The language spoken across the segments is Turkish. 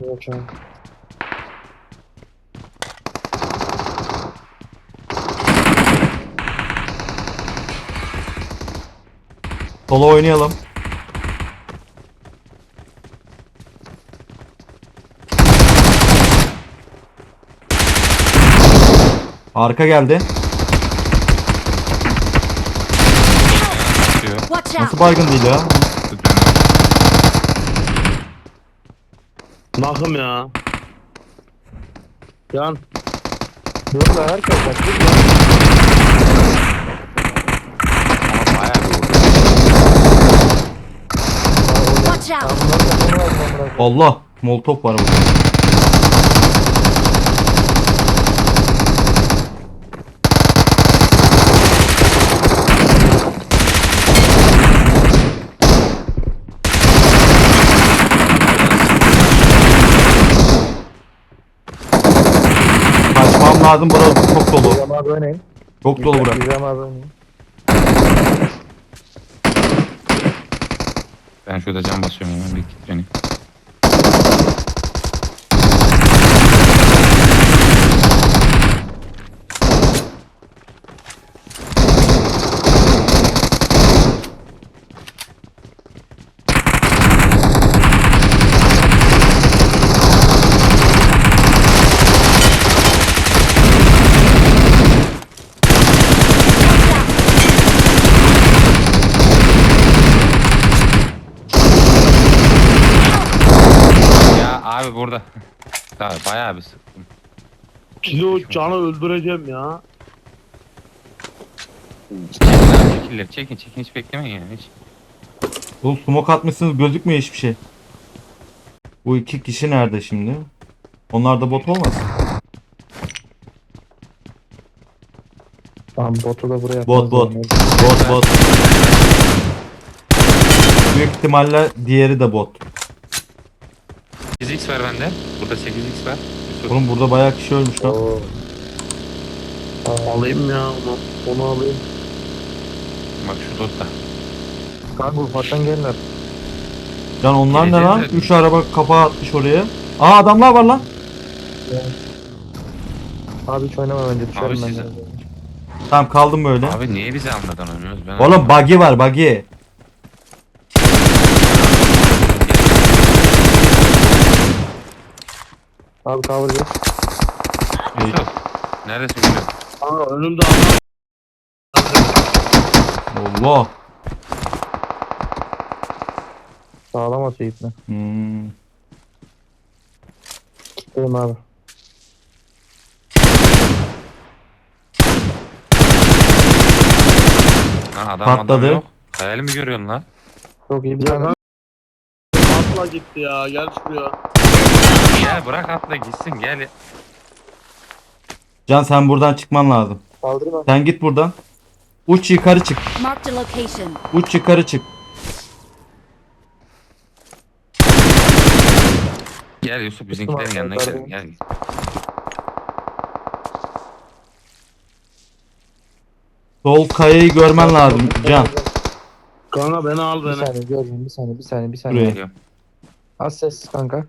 Yok canım. Solo oynayalım. Arka geldi. Nasıl baygın değil ya? Nakım ya. Can. Lan herkes bak. Ama bayağı bir vurdu. Watch out! Allah. Molotov var burada. Lazım burası çok dolu. İzlem abi oynayın. Çok dolu burası. İzlem abi oynayın. Ben şurada cam basıyorum hemen bir git beni. Ya abi burada. Ya bayağı bir sıktım. Kilo canı öldüreceğim ya. Çekin abi çekiller çekin çekin hiç beklemeyin yani hiç. Bu smoke atmışsınız gözükmüyor hiçbir şey. Bu iki kişi nerede şimdi? Onlar da bot olmasın? Tamam botu da buraya Bot bot. Bot bot. Büyük ihtimalle diğeri de bot. 8x var bende. Burada 8x var. Yusuf. Oğlum burada bayağı kişi ölmüş lan. Oo. Alayım ya onu. Onu alayım. Bak şu dotta. Kanka ufaktan gelirler. Can onlar ne Geleceğiz lan? zaten. 3 araba kapağı atmış oraya. Aa adamlar var lan. Abi hiç oynama bence düşerim ben. de. Tamam kaldım böyle. Abi niye bizi almadan oynuyoruz? Ben Oğlum buggy var buggy. Abi cover. Yusuf. Neredesin Yusuf? Aa önümde adam. Allah. Sağlam atıyor ipne. Hmm. Benim abi. Ha, adam Patladı. adam yok. Hayal mi görüyorsun lan? Çok iyi bir tane. Atla gitti ya. Gel şuraya. Gel bırak atla gitsin gel. Can sen buradan çıkman lazım. Kaldırma. Sen git buradan. Uç yukarı çık. Marked a location. Uç yukarı çık. Gel Yusuf bizimkilerin yanına gidelim gel. Sol kayayı görmen lazım Can. Kanka beni al Bir beni. saniye görmeyeyim bir saniye bir saniye bir saniye. Buraya. Az sessiz kanka.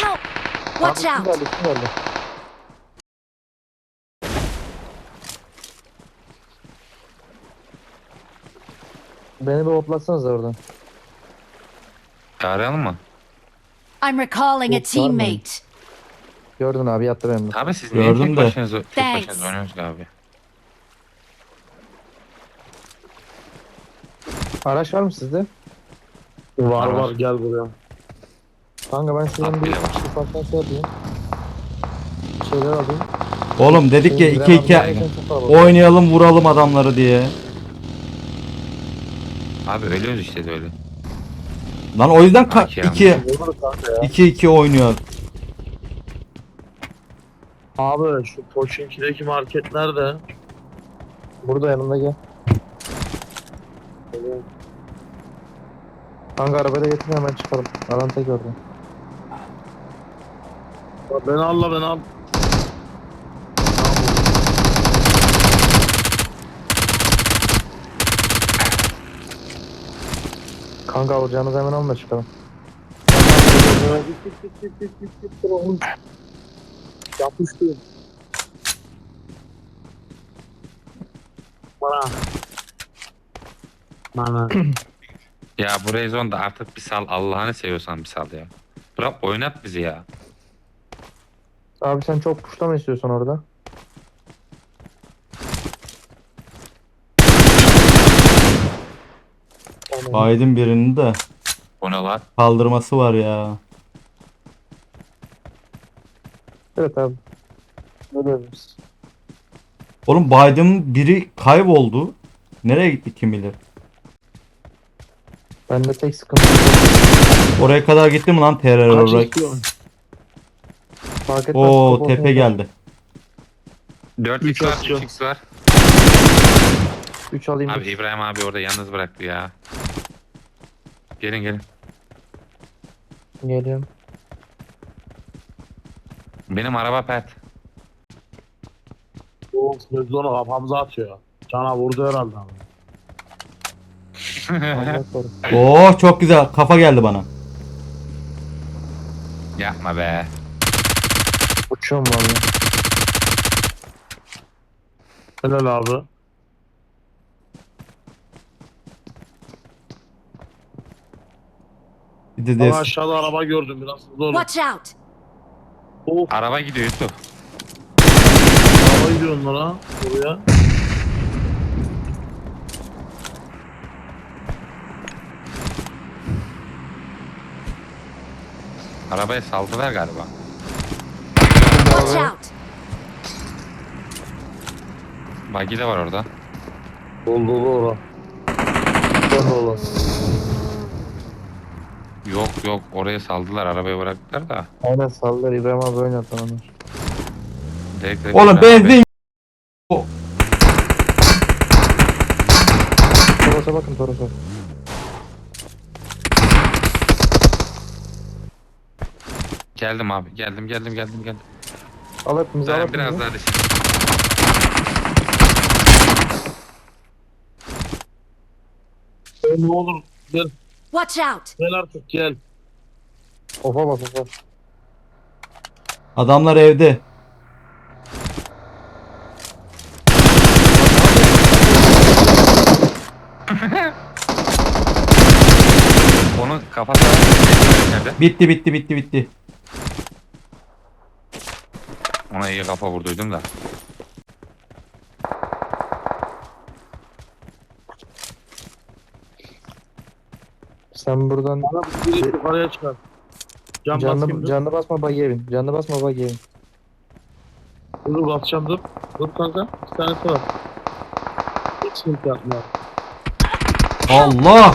Help! Watch Abi, out! Beni bir hoplatsanız oradan. Çağıralım mı? I'm recalling a Yok, var mı? teammate. Gördün abi yattı benim. Abi siz niye Gördüm tek de. başınıza, tek Thanks. başınıza oynuyorsunuz abi? Araç var mı sizde? Var var. gel buraya. Kanka ben şuradan bir ufaktan şey yapayım. Şeyler alayım. Oğlum dedik ya Şey, 2 2 Ramazan gelirken çok kalabalık. oynayalım vuralım adamları diye. Abi ölüyoruz işte de öyle. Lan o yüzden Bak ya. 2 Olur kanka ya. 2 2 oynuyor. Abi şu Poçinki'deki market nerede? Burada yanımda gel. Kanka arabayla getir hemen çıkalım. Alan tek orada. Ben al la ben al. Kanka alacağınız hemen alma çıkalım. Git. Yapıştı. Bana. Bana. Ya bu Rezon da artık bir sal Allah'ını seviyorsan bir sal ya. Bırak oynat bizi ya. Abi sen çok puşlama istiyorsun orada. Biden birinin de O ne lan? kaldırması var ya. Evet abi. Ne diyoruz? Oğlum Biden'ın biri kayboldu. Nereye gitti kim bilir. Bende tek sıkıntı Oraya kadar gitti mi lan terör olarak? istiyorsun? Fark etmez. Oo tepe olsun. geldi. 4x Üç var, atıyor. 3x var. 3 alayım. Abi İbrahim abi orada yalnız bıraktı ya. Gelin gelin. Geliyorum. Benim araba pert. O Sezon'u kafamıza atıyor. Cana vurdu herhalde. Allah korusun. Oo çok güzel. Kafa geldi bana. Yapma be. Uçuyorum valla. Helal abi. Bir de Ama des- aşağıda araba gördüm biraz hızlı olun. Watch out! Of Araba gidiyor Yusuf. araba gidiyor onlara. Buraya. Arabaya saldılar galiba. Watch out! Buggy de var orada. Dolu dolu ora. Dolu dolu. Yok yok oraya saldılar arabayı bıraktılar da. Aynen sallar İbrahim abi oynat onu. Direkt direkt Oğlum İbrahim abi- benzin. Toros'a bakın Toros'a. Geldim abi geldim geldim geldim geldim. Al hepimizi al hepimizi. biraz daha düşeyim. E, ne olur gel. Watch out! Gel artık gel. Ofa bas ofa. Adamlar evde. Onun kafası. Bitti bitti bitti bitti. Ona iyi kafa vurduydum da. Sen buradan Bana bir yukarıya çıkar. Can basayım canlı, canlı basma bagiye bin. Canlı basma bagiye bin. Dur basacağım dur. Dur kanka. Bir tanesi var. Hiç sıkıntı yapma. Allah!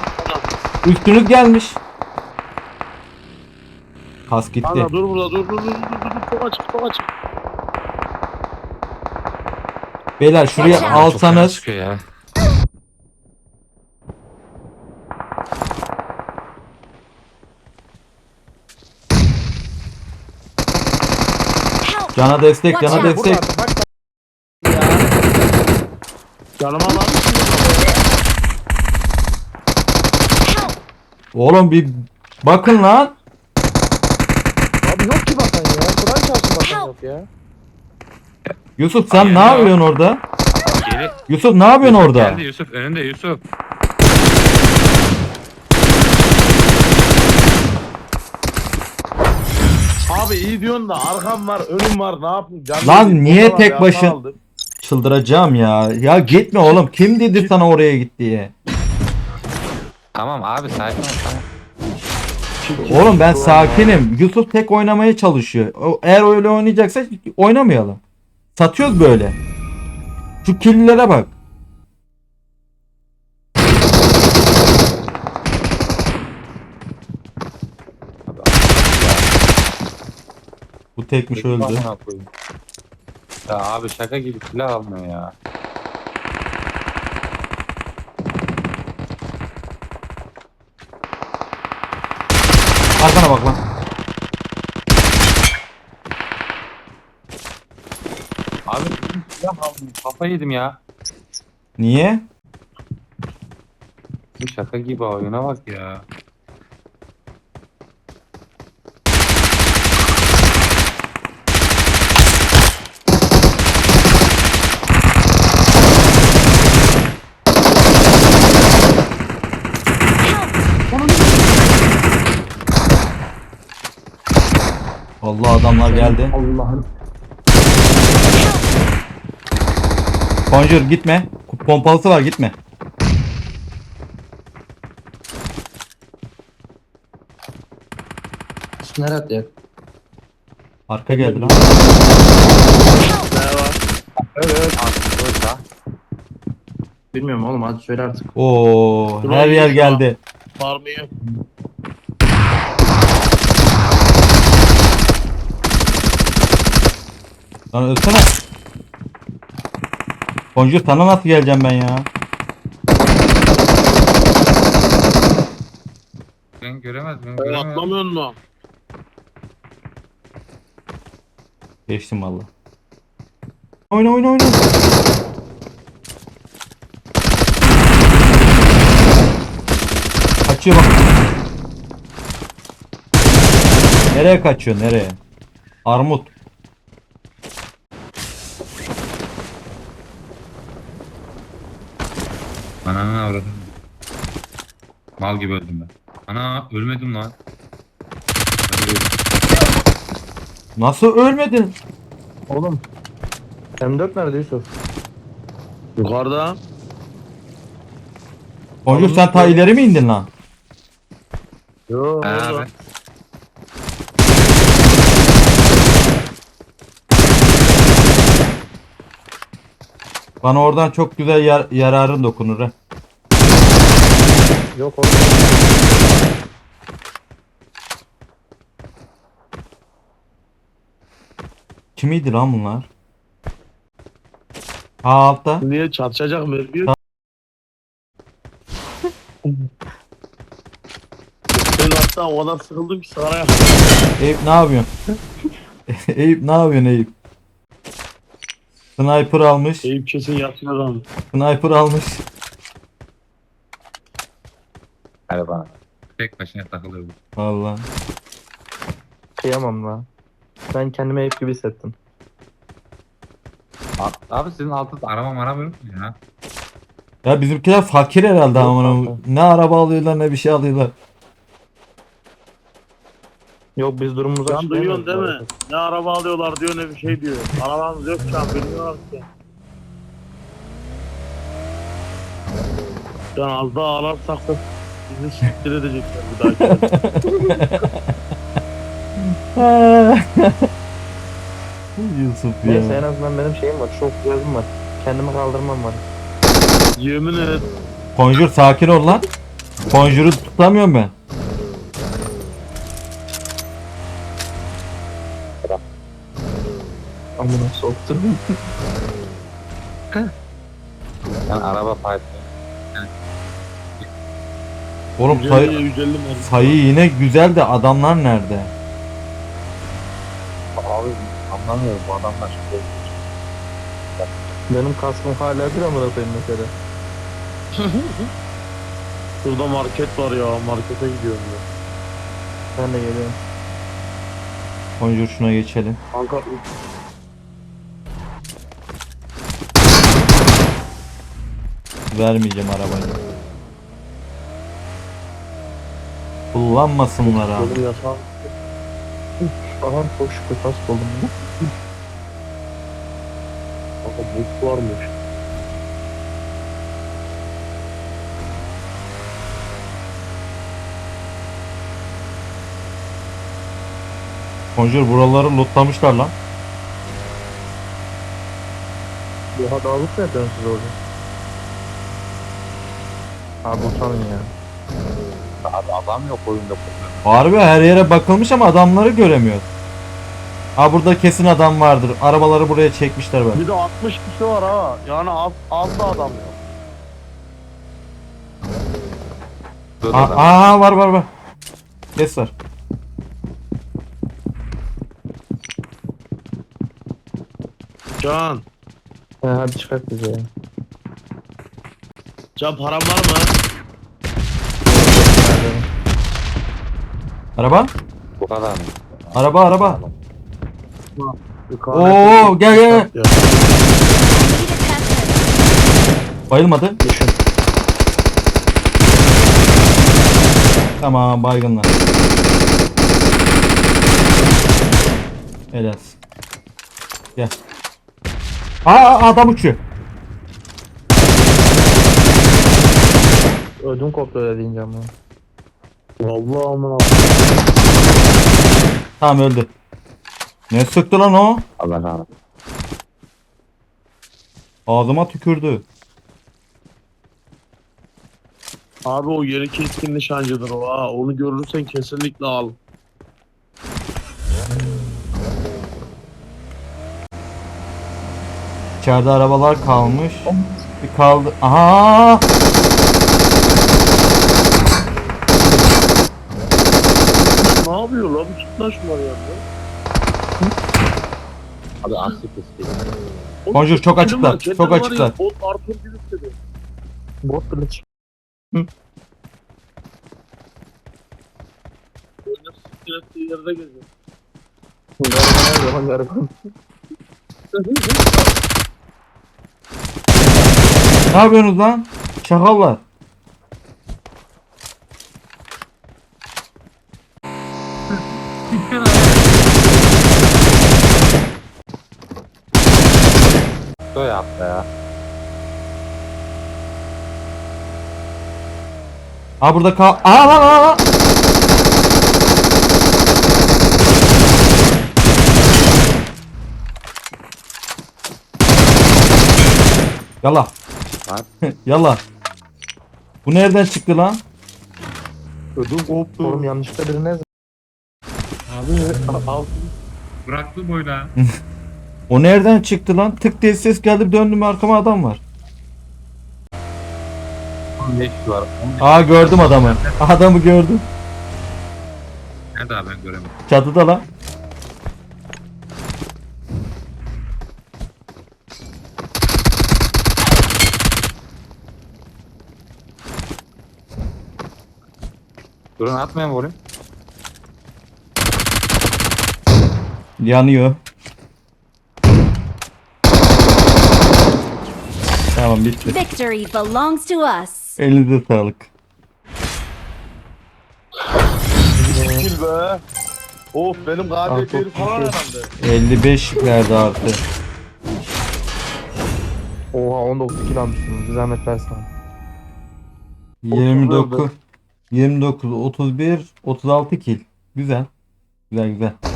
Üstünüz gelmiş. Kas gitti. Kanka dur burada dur dur dur dur dur. dur. Çok açık çok açık. Beyler şuraya Çok fena alsanız sıkıyor ya. Help! cana destek Watch cana out. destek. Canıma lan. Help! Oğlum bir bakın lan. Abi yok ki bakan ya. Kur'an çarpsın bakan yok ya. Yusuf sen ne ya. yapıyorsun orada? Geri. Yusuf ne yapıyorsun orada? Geldi Yusuf önünde Yusuf. Abi iyi diyorsun da arkam var önüm var ne yapayım? Canlı Lan niye tek bir başın-. Çıldıracağım ya. Ya gitme oğlum. Kim dedi sana oraya git diye? Tamam abi sakin ol tamam. Oğlum ben sakinim. Yusuf tek oynamaya çalışıyor. O- Eğer öyle oynayacaksa oynamayalım. Satıyoruz böyle. Şu killilere bak. Bu tekmiş öldü. Amına koyayım. Ya abi şaka gibi silah almıyor ya. Arkana bak lan. Abi silah aldım. Kafa yedim ya. Niye? Bu şaka gibi oyuna bak ya. Allah adamlar geldi. Allah'ım. Conjure gitme. Pompalısı var gitme. Şu nereye atlayak? Arka geldi lan. Ne var? Evet. Burada. Bilmiyorum oğlum hadi söyle artık. Oo, Dur her yer geldi. Var mı yok? Lan ölsene. Conjure sana nasıl geleceğim ben ya? Ben göremez ben Ben göremez. atlamıyor mu? Geçtim valla. Oyna oyna oyna. Kaçıyor bak. Nereye kaçıyor nereye? Armut. Ananı avradım. Mal gibi öldüm ben. Ana ölmedim lan. Nasıl ölmedin? Oğlum. M4 nerede Yusuf? Yukarıda. Conjure sen ta ileri mi indin lan? Yo. Ha, orada. ben- Bana oradan çok güzel yar- yararın dokunur ha. Yok oğlum. Kimiydi lan bunlar? Ha altta. Niye çarpacak mı? Diyor. ben hatta o kadar sıkıldım ki sigara yaktım. Eyüp ne yapıyorsun? Eyüp ne yapıyorsun Eyüp? Sniper almış. Eyüp kesin yatıyor lan. Sniper almış. Hadi bana. Tek başına takılıyor bu. Valla. Kıyamam lan. Ben kendimi hep gibi hissettim. Abi, abi sizin altınızda araba maraba yok mu ya? Ya bizimkiler fakir herhalde Yok amına. kanka. Ne araba alıyorlar ne bir şey alıyorlar. Yok biz durumumuzu Sen duyuyorsun değil mi? Ne araba alıyorlar diyor ne bir şey diyor. Arabamız yok şu an bilmiyorlar ki. An az daha ağlarsak da bizi siktir edecekler bir dahaki. Yusuf Neyse en ya. azından benim şeyim var. Çok gözüm var. Kendimi kaldırmam var. Yemin et. Conjure sakin ol lan. Conjure'u tutamıyorum ben. Amına soktum. Ben araba paylaşıyorum. Oğlum 150 sayı, 150 mermi. sayı yine güzel de adamlar nerede? Abi anlamıyorum bu adamlar. Benim kaskım hala bir amına koyayım mesela. Şurada market var ya markete gidiyorum ya. Ben de geliyorum. Conjure şuna geçelim. Kanka Vermeyeceğim arabayı. Kullanmasınlar abi. benim yasağım. Aha çok şükür kask buldum. Kanka buz varmış. Conjure buraları lootlamışlar lan. Daha da alıp ne yapıyorsunuz siz orada? Abi utanın ya. Abi adam yok oyunda. Harbi her yere bakılmış ama adamları göremiyor. Ha burada kesin adam vardır. Arabaları buraya çekmişler böyle. Bir de 60 kişi var ha. Yani az, az da adam yok. Dur Aa, adam. aa, var var var. Kes var. Can. He hadi çıkart bizi ya. Can param var mı? Araba? Bu kadar mı? Araba araba. Oo gel gel. Bayılmadı. Düşün. Tamam baygınlar. Helal. Gel. Aa, Aa adam uçuyor. Ödüm koptu öyle deyince ama. Vallahi aman Tamam öldü. Ne sıktı lan o? Allah Allah. Ağzıma tükürdü. Abi o yeri keskin nişancıdır o ha. Onu görürsen kesinlikle al. İçeride arabalar kalmış. Bir kaldı. Aha! Yapıyor lan? Tut lan şunları ya. Abi aksi keski. Oğlum, Bonjour, çok film açıklar, var, çok var ya, açıklar. Bot Arthur gibi hissediyor. Bot kılıç. Oyunda siktir ettiği yerde geziyor. Ne yapıyorsunuz lan? Şakallar. O yaptı ya. Ha burada kal. Aa lan aa lan. Yalla. Yalla. Bu nereden çıktı lan? Ödüm koptu. Oğlum yanlışlıkla birine Abi al. Bıraktı boyla. O nereden çıktı lan? Tık diye ses geldi döndüm arkama adam var. Ne işi var? Aa gördüm adamı. Adamı gördüm. Nerede abi ben göremedim. Çatıda lan. Durun atmayın vurayım. Yanıyor. Tamam bitti. Victory belongs to us. Elinize sağlık. Kill be. Of benim KDP'li falan herhalde. 55 verdi artı. Oha 19 kill almışsın. Bir zahmet versin. 29 29 31 36 kill. Güzel. Güzel güzel. Help!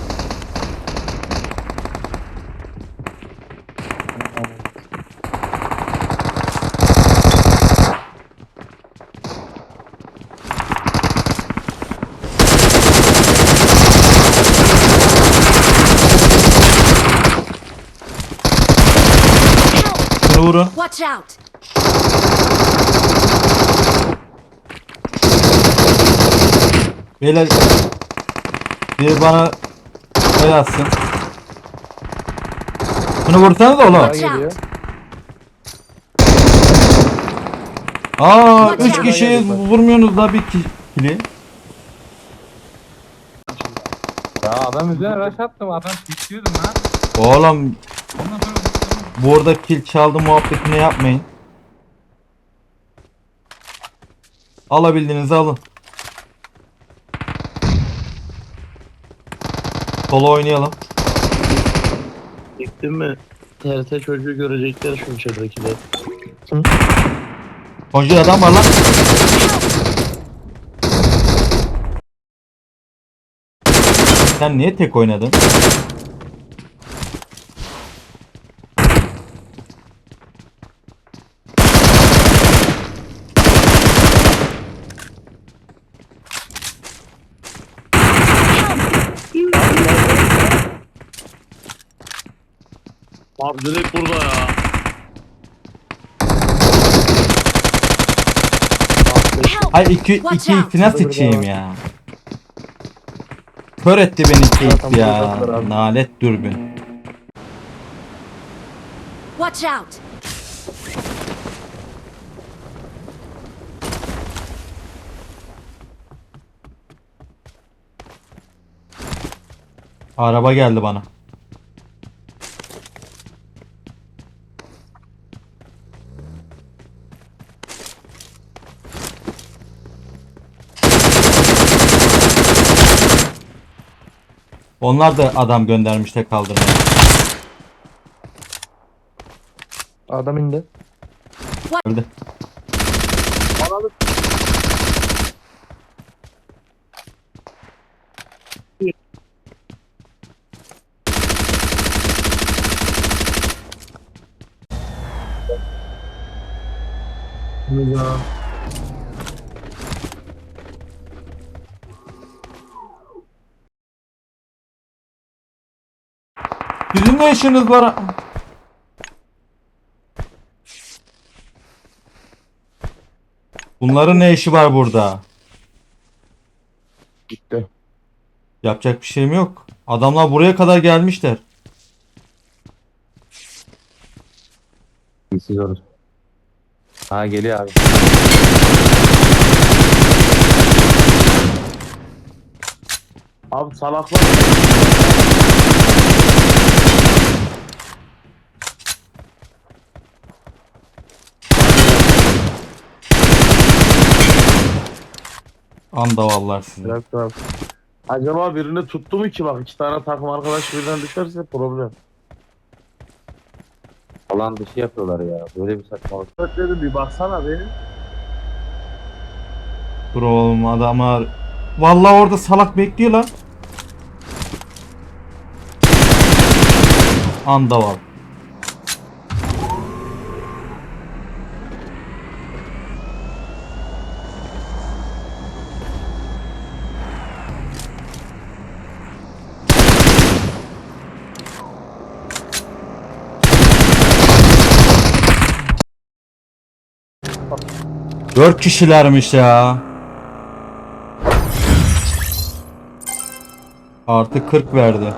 Şunu vurun. Watch out! Beyler biri bana el atsın. Bunu oğlum. Watch geliyor. out! Aa Watch 3 out. kişiyiz vurmuyorsunuz da bir kili. Ya adam üzerine rush attım. Adam istiyordum lan. Oğlum Ondan sonra burada kill çaldı muhabbetini yapmayın. Alabildiğinizi alın. Solo oynayalım. Gittin mi? TRT çocuğu görecekler şu içeridekiler. Konjur adam var lan. Sen niye tek oynadın? Abi direkt burada ya. Ay iki, iki out. ikine sıçayım ya. Kör etti beni iki ik ya. Nalet dürbün. Watch out! Araba geldi bana. Onlar da adam göndermiş tek kaldırmaya. Adam indi. Öldü. Ya. Sizin ne işiniz var? Bunların ne işi var burada? Gitti. Yapacak bir şeyim yok. Adamlar buraya kadar gelmişler. Siz olur. Ha geliyor abi. Abi salaklar. Andavallar sizi. Evet, evet. Acaba birini tuttu mu ki bak iki tane takım arkadaş birden düşerse problem. Alan dışı yapıyorlar ya. Böyle bir saçmalık. Evet dedim bir baksana be. Dur oğlum adamlar. Vallahi orada salak bekliyor lan. Andaval. Dört kişilermiş ya. Artı 40 verdi.